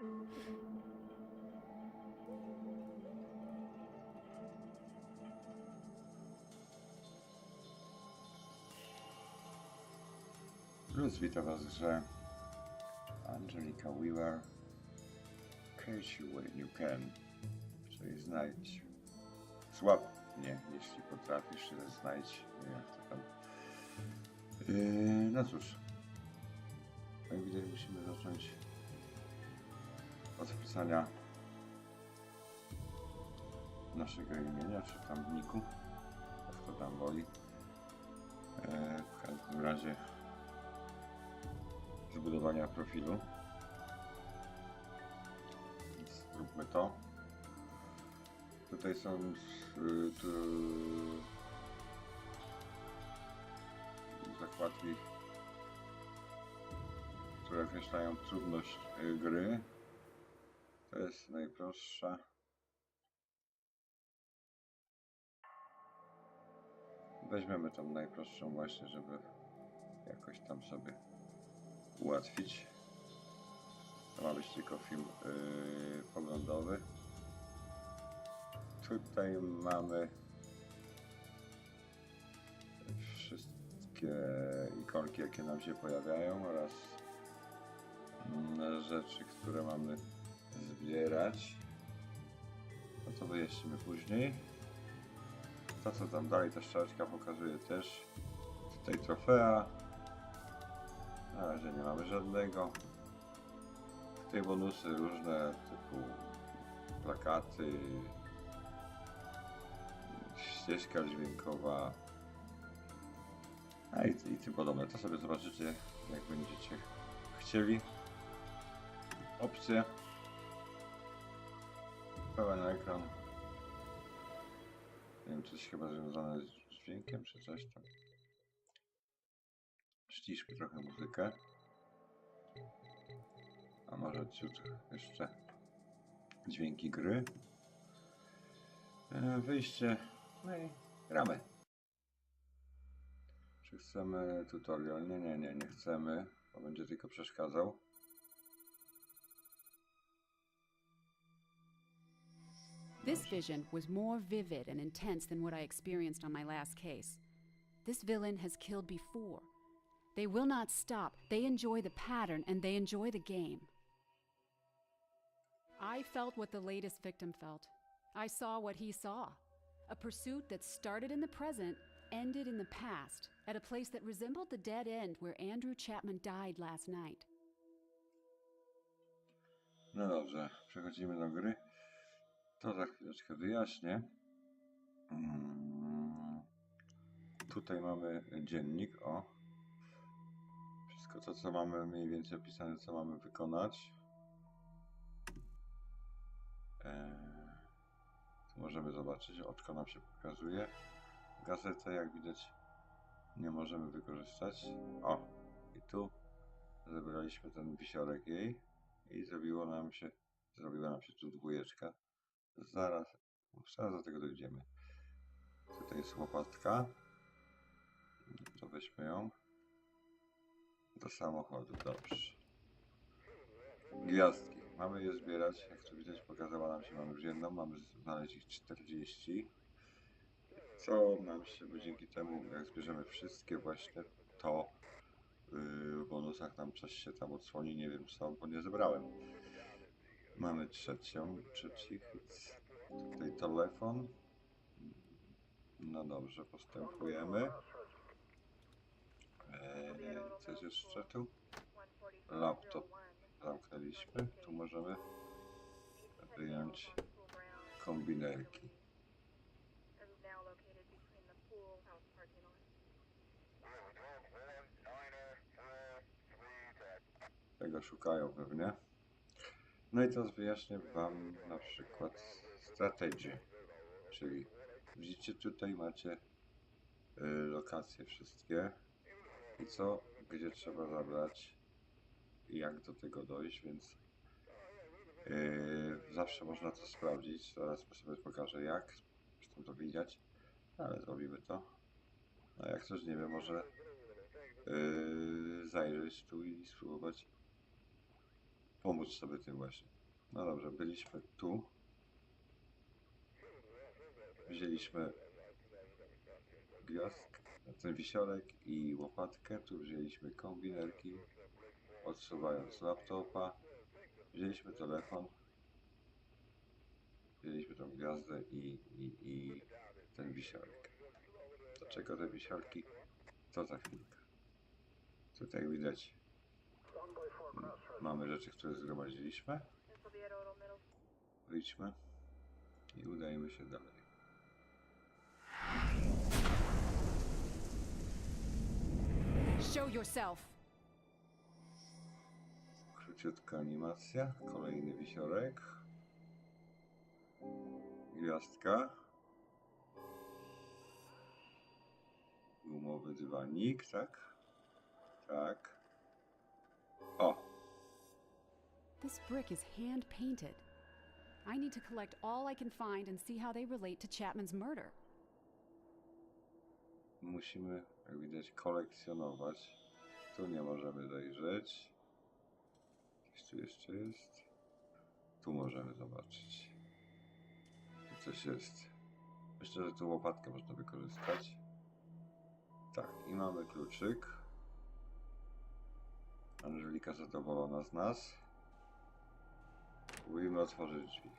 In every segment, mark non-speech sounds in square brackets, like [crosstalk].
Plus witam Was grze Angelika Weaver Catch you when you can. Czyli znajdź Słabnie, jeśli potrafisz, też znajdź nie, jak to tam. Yy, No cóż. Jak widać musimy zacząć od wpisania naszego imienia, czy tam niku jak to tam woli Eee, w każdym razie zbudowania profilu. Zróbmy to. Tutaj są y, tu, zakładki, które określają trudność y, gry. To jest najprostsza. Weźmiemy tą najprostszą właśnie, żeby jakoś tam sobie ułatwić. To ma być tylko film yy, poglądowy. Tutaj mamy wszystkie ikonki, jakie nam się pojawiają oraz mm, rzeczy, które mamy zbierać. No to wyjaśnimy później. To co tam dalej, ta strzałeczka pokazuje też. Tutaj trofea, na razie nie mamy żadnego. Tutaj bonusy różne typu plakaty, ścieżka dźwiękowa a i, i tym podobne. To sobie zobaczycie jak będziecie chcieli. Opcje. Pełen ekran. Nie wiem, coś chyba związane z dźwiękiem czy coś tam. Ściszmy trochę muzykę. A może ciut jeszcze dźwięki gry. E, Wyjście. No i gramy. Czy chcemy tutorial? Nie, nie, nie, nie chcemy, bo będzie tylko przeszkadzał. This vision was more vivid and intense than what I experienced on my last case. This villain has killed before. They will not stop. They enjoy the pattern and they enjoy the game. I felt what the latest victim felt. I saw what he saw. A pursuit that started in the present, ended in the past, at a place that resembled the dead end where Andrew Chapman died last night. No dobrze, przechodzimy do gry. To za chwileczkę wyjaśnię. Mm, Tutaj mamy dziennik, o. Wszystko to, co mamy mniej więcej opisane, co mamy wykonać. Tu możemy zobaczyć, oczko nam się pokazuje. Gazetę, jak widać, nie możemy wykorzystać. O, i tu zebraliśmy ten wisiorek jej i zrobiło nam się, zrobiła nam się tu dwójeczka. Zaraz, zaraz do tego dojdziemy. Tutaj jest łopatka. To weźmy ją. Do samochodu, dobrze. Gwiazdki. Mamy je zbierać. Jak tu widać, pokazała nam się, mamy już jedną, mamy znaleźć ich 40. Co nam się, bo dzięki temu, jak zbierzemy wszystkie właśnie, to yy, w bonusach nam coś się tam odsłoni, nie wiem co, bo nie zebrałem. Mamy trzecią, trzeci hit. Tutaj telefon. No dobrze, postępujemy. Eee, coś jeszcze tu? Laptop zamknęliśmy. Tu możemy wyjąć kombinerki. Tego szukają pewnie. No i teraz wyjaśnię Wam na przykład strategię. Czyli widzicie tutaj macie y, lokacje wszystkie. I co, gdzie trzeba zabrać? I jak do tego dojść, więc y, zawsze można to sprawdzić. Zaraz sobie pokażę jak, zresztą to widać, ale zrobimy to. No jak ktoś nie wie, może yy, zajrzeć tu i spróbować pomóc sobie tym właśnie. No dobrze, byliśmy tu. Wzięliśmy gwiazdk, ten wisiorek i łopatkę. Tu wzięliśmy kombinerki, odsuwając laptopa. Wzięliśmy telefon. Wzięliśmy tą gwiazdę i, i, i ten wisiorek. Do czego te wisiorki? To za chwilkę. Tutaj widać mamy rzeczy, które zgromadziliśmy. Wyjdźmy i udajemy się dalej. Show yourself! Króciutka animacja, kolejny wisiorek. Gwiazdka. Gumowy dywanik, tak? Tak. O, This brick is hand painted. I need to collect all I can find and see how they relate to Chapman's murder. musimy, jak widać, kolekcjonować. Tu nie możemy zajrzeć. Coś tu jeszcze jest. Tu możemy zobaczyć. Tu coś jest. Myślę, że tu łopatkę można wykorzystać. Tak, i mamy kluczyk. Angelika zadowolona z nas. Próbujemy otworzyć drzwi.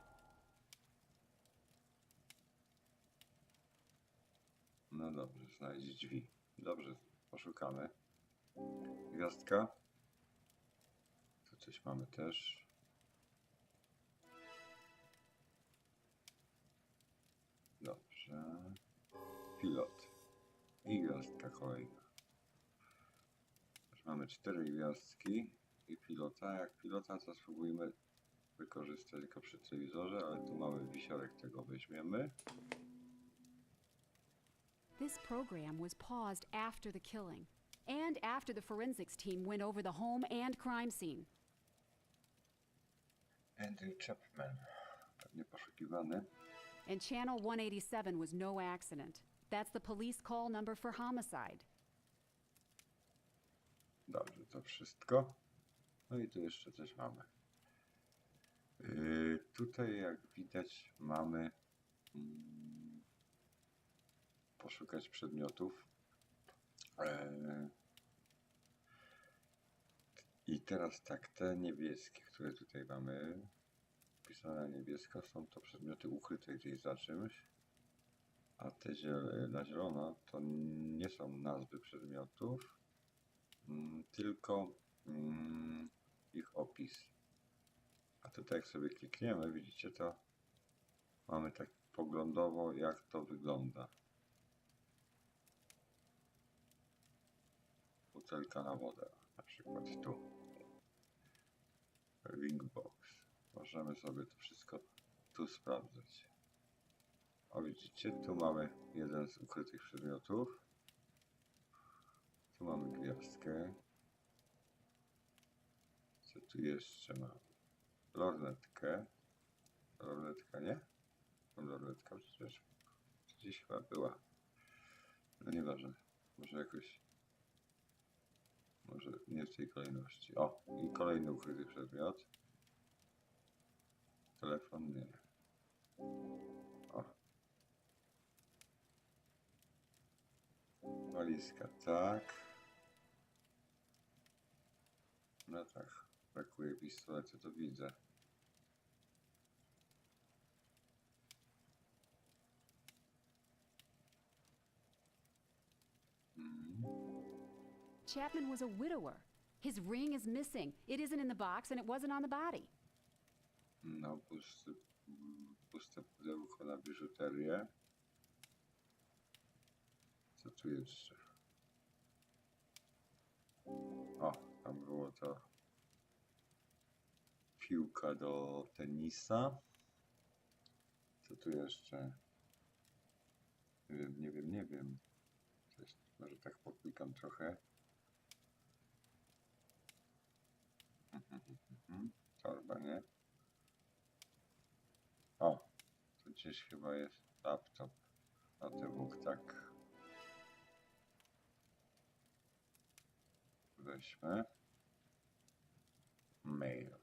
No dobrze, znajdź drzwi. Dobrze, poszukamy. Gwiazdka. Tu coś mamy też. Dobrze. Pilot. I gwiazdka kolejna. Już mamy cztery gwiazdki i pilota. Jak pilota to spróbujmy wykorzystać tylko przy telewizorze, ale tu mamy wisiorek, tego weźmiemy. This program was paused after the killing and after the forensics team went over the home and crime scene. Andrew Chapman. Pewnie poszukiwany. And Channel 187 was no accident. That's the police call number for homicide. Dobrze, to wszystko. No i tu jeszcze coś mamy. Yy, tutaj, jak widać, mamy mm, poszukać przedmiotów. Eee, I teraz tak, te niebieskie, które tutaj mamy, pisane niebiesko, są to przedmioty ukryte gdzieś za czymś. A te ziel- na zielono to nie są nazwy przedmiotów, tylko mm, ich opis. A tutaj jak sobie klikniemy, widzicie to mamy tak poglądowo jak to wygląda. Butelka na wodę, na przykład tu. Ringbox. Możemy sobie to wszystko tu sprawdzać. O widzicie, tu mamy jeden z ukrytych przedmiotów. Tu mamy gwiazdkę. Co tu jeszcze mamy? Lornetkę. Lornetka, nie? Lornetka przecież gdzieś chyba była. No nieważne. Może jakoś... Może nie w tej kolejności. O! I kolejny ukryty przedmiot. Telefon nie. O. Walizka, tak. Tak, brakuje pistoletu, to widzę. Mhm. Chapman was a widower. His ring is missing. It isn't in the box and it wasn't on the body. No, pusty, mm, puste pudełko na biżuterię. Co tu jeszcze? O, tam było to piłka do tenisa. Co tu jeszcze? Nie wiem, nie wiem, nie wiem. Coś, może tak poklikam trochę. [laughs] Torba, nie? O, tu gdzieś chyba jest laptop. Notebook, tak. Weźmy mail.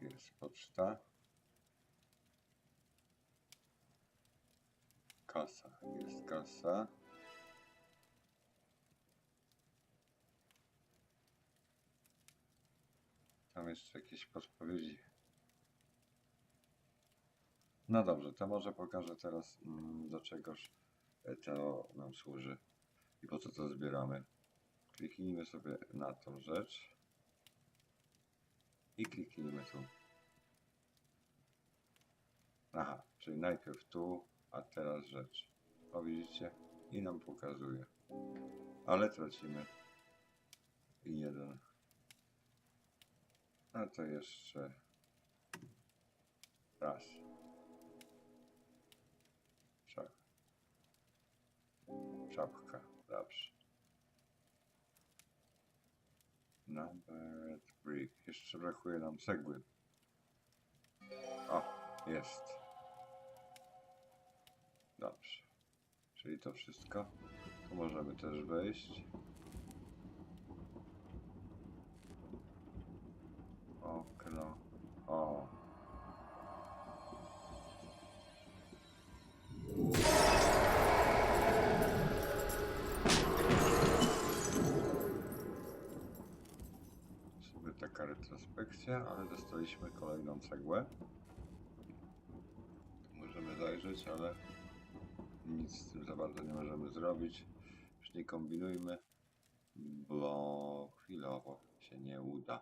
Jest poczta. Kasa, jest kasa. Tam jeszcze jakieś podpowiedzi. No dobrze, to może pokażę teraz mm, do czegoż e, to nam służy i po co to zbieramy. Kliknijmy sobie na tą rzecz i kliknijmy tu. Aha, czyli najpierw tu, a teraz rzecz. O widzicie? I nam pokazuje. Ale tracimy jeden. A to jeszcze raz. Czap. Czapka, dobrze. Number brick. Jeszcze brakuje nam cegły. O, jest. Dobrze. Czyli to wszystko. Tu możemy też wejść. Okno. O. Retrospekcja, ale dostaliśmy kolejną cegłę. Możemy zajrzeć, ale nic z tym za bardzo nie możemy zrobić. Już nie kombinujmy, bo chwilowo się nie uda.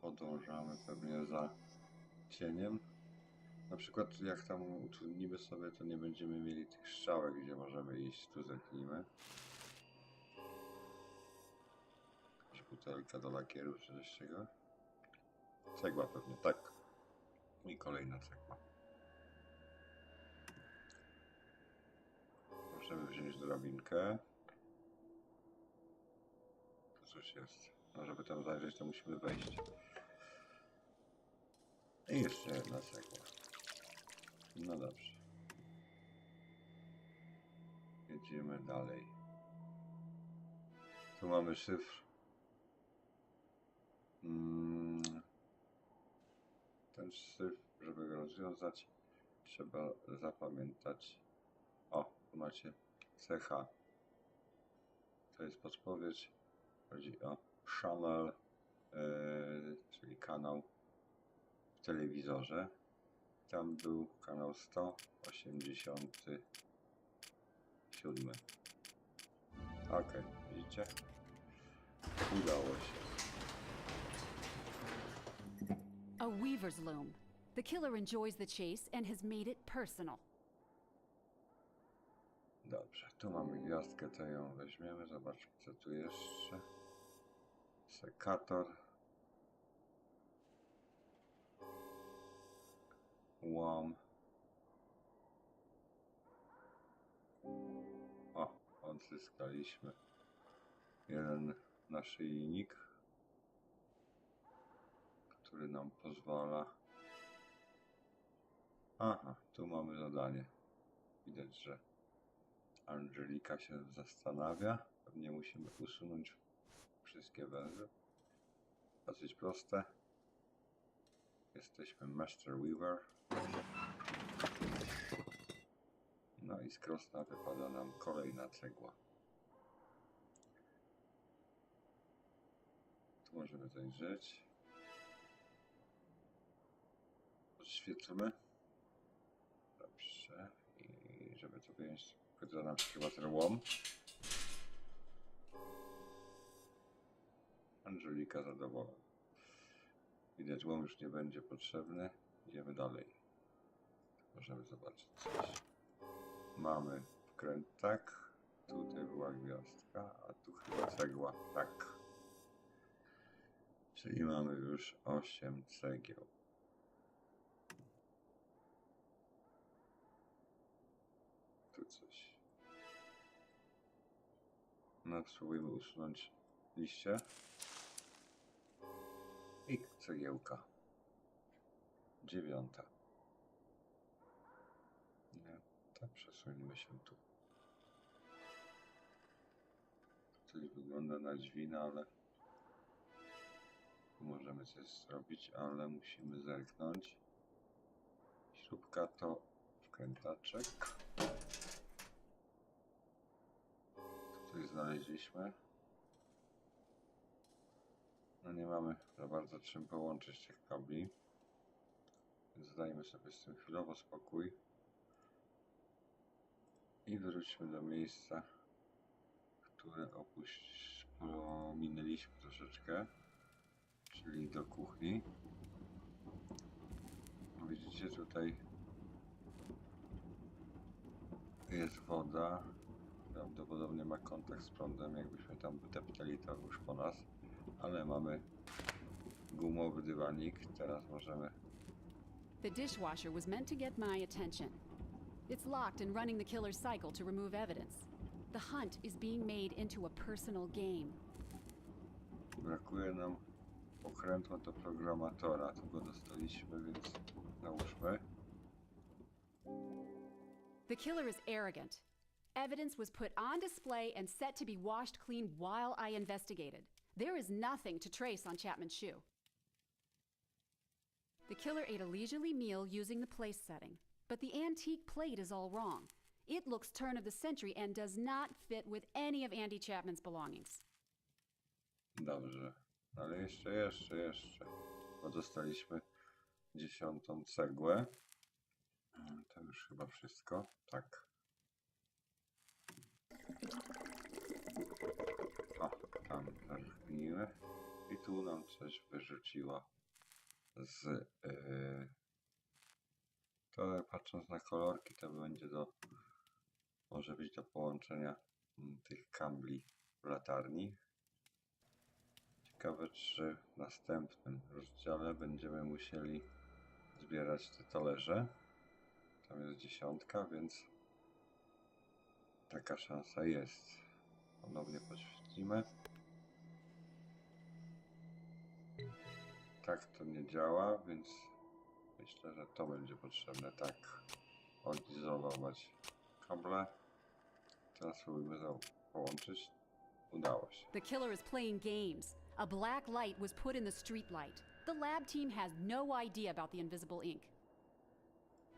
Podążamy pewnie za cieniem. Na przykład jak tam utrudnimy sobie, to nie będziemy mieli tych strzałek, gdzie możemy iść. Tu zerknijmy. Jakaś butelka do lakieru czy coś takiego. Cegła pewnie, tak. I kolejna cegła. Możemy wziąć drabinkę. To coś jest. No żeby tam zajrzeć, to musimy wejść. I jeszcze jedna cegła. No dobrze. Jedziemy dalej. Tu mamy szyfr. Mm. Ten szyfr, żeby go rozwiązać, trzeba zapamiętać. O, tu macie CH. To jest podpowiedź. Chodzi o channel, yy, czyli kanał w telewizorze. Tam był kanał 187. Ok, widzicie? Udało się. A weaver's loom. The killer enjoys the chase and has made it personal. Dobrze, tu mamy gwiazdkę, to ją weźmiemy. Zobaczmy, co tu jeszcze. Sekator. Łom. O, odzyskaliśmy jeden naszyjnik, który nam pozwala. Aha, tu mamy zadanie. Widać, że Angelika się zastanawia. Pewnie musimy usunąć wszystkie węże. Dosyć proste. Jesteśmy Master Weaver. No i z krosna wypada nam kolejna cegła. Tu możemy zajrzeć. Podświetlmy. Dobrze. I żeby to wyjąć, wchodzę nam się chyba ten łom. Angelika zadowolona. Widać, łom już nie będzie potrzebny. Idziemy dalej. Możemy zobaczyć coś. Mamy wkręt tak. Tutaj była gwiazdka, a tu chyba cegła tak. Czyli mamy już 8 cegieł. Tu coś. No, spróbujmy usunąć liście. I cegiełka. Dziewiąta. Nie, To przesuńmy się tu. Tutaj wygląda na drzwi, no ale możemy coś zrobić, ale musimy zerknąć. Śrubka to wkrętaczek. Tutaj znaleźliśmy. No nie mamy za bardzo czym połączyć tych kabli. Więc dajmy sobie z tym chwilowo spokój. I wróćmy do miejsca, które opuść... troszeczkę. Czyli do kuchni. Widzicie tutaj jest woda. Prawdopodobnie ma kontakt z prądem. Jakbyśmy tam deptali to już po nas. Ale mamy gumowy dywanik. Teraz możemy The dishwasher was meant to get my attention. It's locked and running the killer's cycle to remove evidence. The hunt is being made into a personal game. Brakuje nam okrętła do programatora. Tu go dostaliśmy, więc załóżmy. The killer is arrogant. Evidence was put on display and set to be washed clean while I investigated. There is nothing to trace on Chapman's shoe. The killer ate a leisurely meal using the place setting, but the antique plate is all wrong. It looks turn of the century and does not fit with any of Andy Chapman's belongings. Dobrze. Ale jeszcze, jeszcze, jeszcze. Bo dziesiątą cegłę. To już chyba wszystko. Tak. Tu nam coś wyrzuciła z... Yy... To patrząc na kolorki, to będzie do... Może być do połączenia mm, tych kabli w latarni. Ciekawe, czy w następnym rozdziale będziemy musieli zbierać te talerze. Tam jest dziesiątka, więc taka szansa jest. Ponownie podświetlimy. Tak to nie działa, więc myślę, że to będzie potrzebne. Tak, odizolować kable. Teraz spróbujmy połączyć. Udało się. The killer is playing games. A black light was put in the street light. The lab team has no idea about the invisible ink.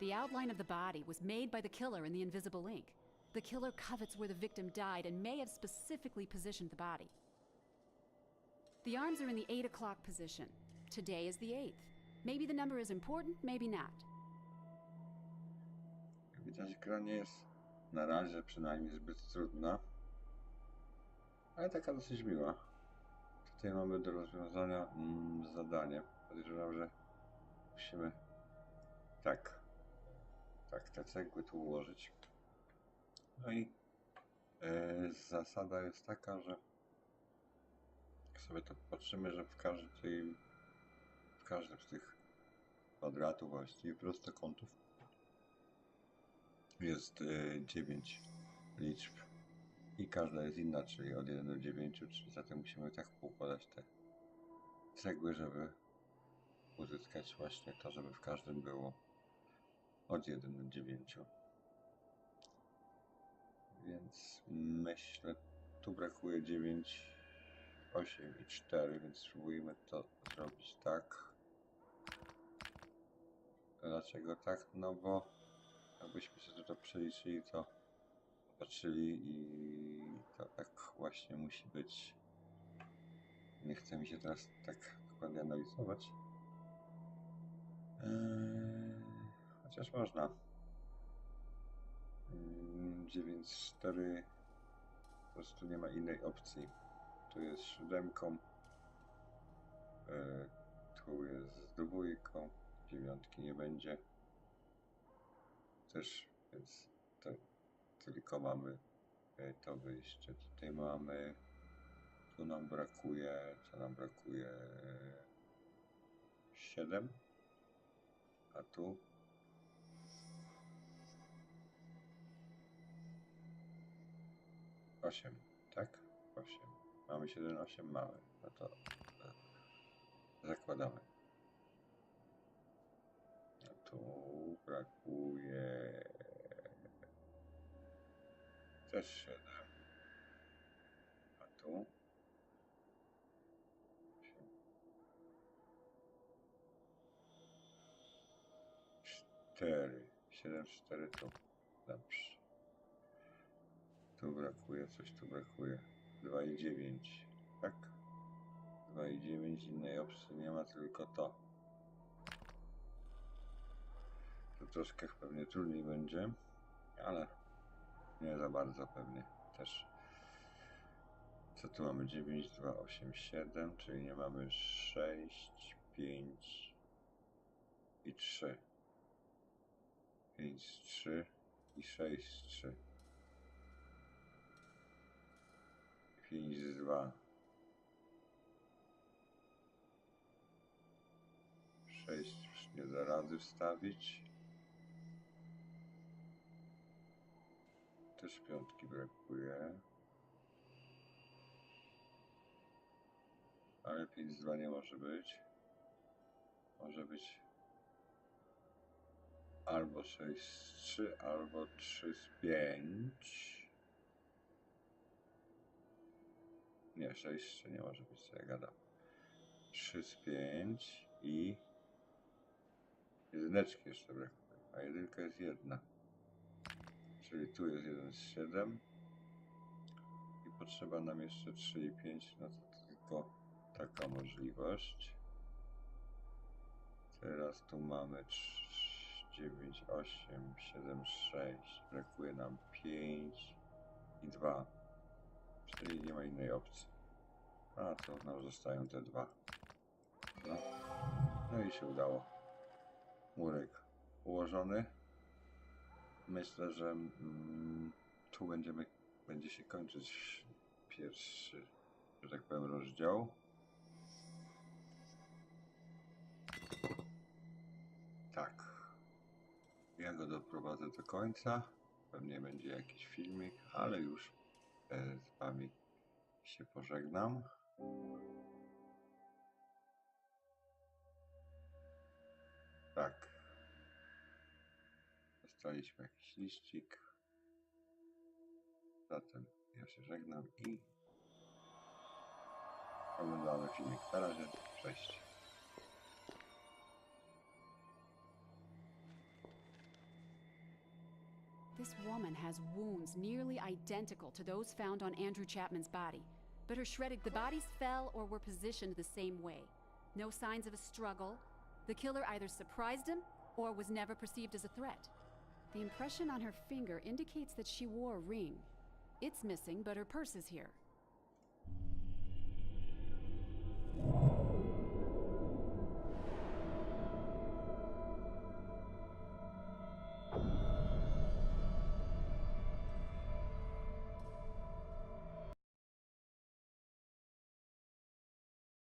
The outline of the body was made by the killer in the invisible ink. The killer covets where the victim died and may have specifically positioned the body. The arms are in the 8 o'clock position. Today is the 8th. Maybe the number is important, maybe not. Widać, gra nie jest na razie przynajmniej zbyt trudna, ale taka dosyć miła. Tutaj mamy do rozwiązania mm, zadanie. Podejrzewam, że musimy tak, tak, te cegły tu ułożyć. No i e, zasada jest taka, że sobie to patrzymy, że w każdej, w każdym z tych kwadratów, właściwie prostokątów jest 9 liczb i każda jest inna, czyli od 1 do 9, czyli zatem musimy tak poukładać te cegły, żeby uzyskać właśnie to, żeby w każdym było od 1 do 9. Więc myślę, tu brakuje 9, 8 i 4, więc spróbujmy to zrobić tak. Dlaczego tak? No bo jakbyśmy sobie to przeliczyli, to patrzyli i to tak właśnie musi być. Nie chce mi się teraz tak dokładnie analizować. Eee, chociaż można. 9, 4 po prostu nie ma innej opcji. Tu jest siódemką. Eee, tu jest dwójką. Dziewiątki nie będzie też, więc to, tylko mamy e, to wyjście. Tutaj mamy, tu nam brakuje, co nam brakuje? 7, a tu osiem, tak? Osiem. Mamy 7, 8, mamy. No to e, zakładamy. Tu brakuje Też 7. A tu? 4. 7, 4 tu. Dobrze. Tu brakuje, coś tu brakuje. 2 i 9. Tak? 2 i 9, innej opcji nie ma, tylko to. Troszkę pewnie trudniej będzie, ale nie za bardzo pewnie też. Co tu mamy? 9, 2, 8, 7, czyli nie mamy 6, 5 i 3. 5, 3 i 6, 3. 5, 2. 6 już nie da rady wstawić. Też piątki brakuje. Ale 5 z 2 nie może być. Może być albo 6 z 3, albo 3 z 5. Nie, 6 z 3 nie może być, co ja gadam. 3 z 5 i jedyneczki jeszcze brakuje, a jedynka jest jedna. Czyli tu jest 1 z 7 i potrzeba nam jeszcze 3 i 5, no to tylko taka możliwość. Teraz tu mamy 9, 8, 7, 6. Brakuje nam 5 i 2. Czyli nie ma innej opcji. A to nam zostają te dwa. No, no i się udało. Murek ułożony. Myślę, że mm, tu będziemy, będzie się kończyć pierwszy, że tak powiem, rozdział. Tak. Ja go doprowadzę do końca. Pewnie będzie jakiś filmik, ale już e, z wami się pożegnam. Tak. Dostaliśmy jakiś liścik. Zatem ja się żegnam i oglądamy filmik. Na razie, cześć. This woman has wounds nearly identical to those found on Andrew Chapman's body, but her shredded the bodies fell or were positioned the same way. No signs of a struggle. The killer either surprised him or was never perceived as a threat. The impression on her finger indicates that she wore a ring. It's missing, but her purse is here.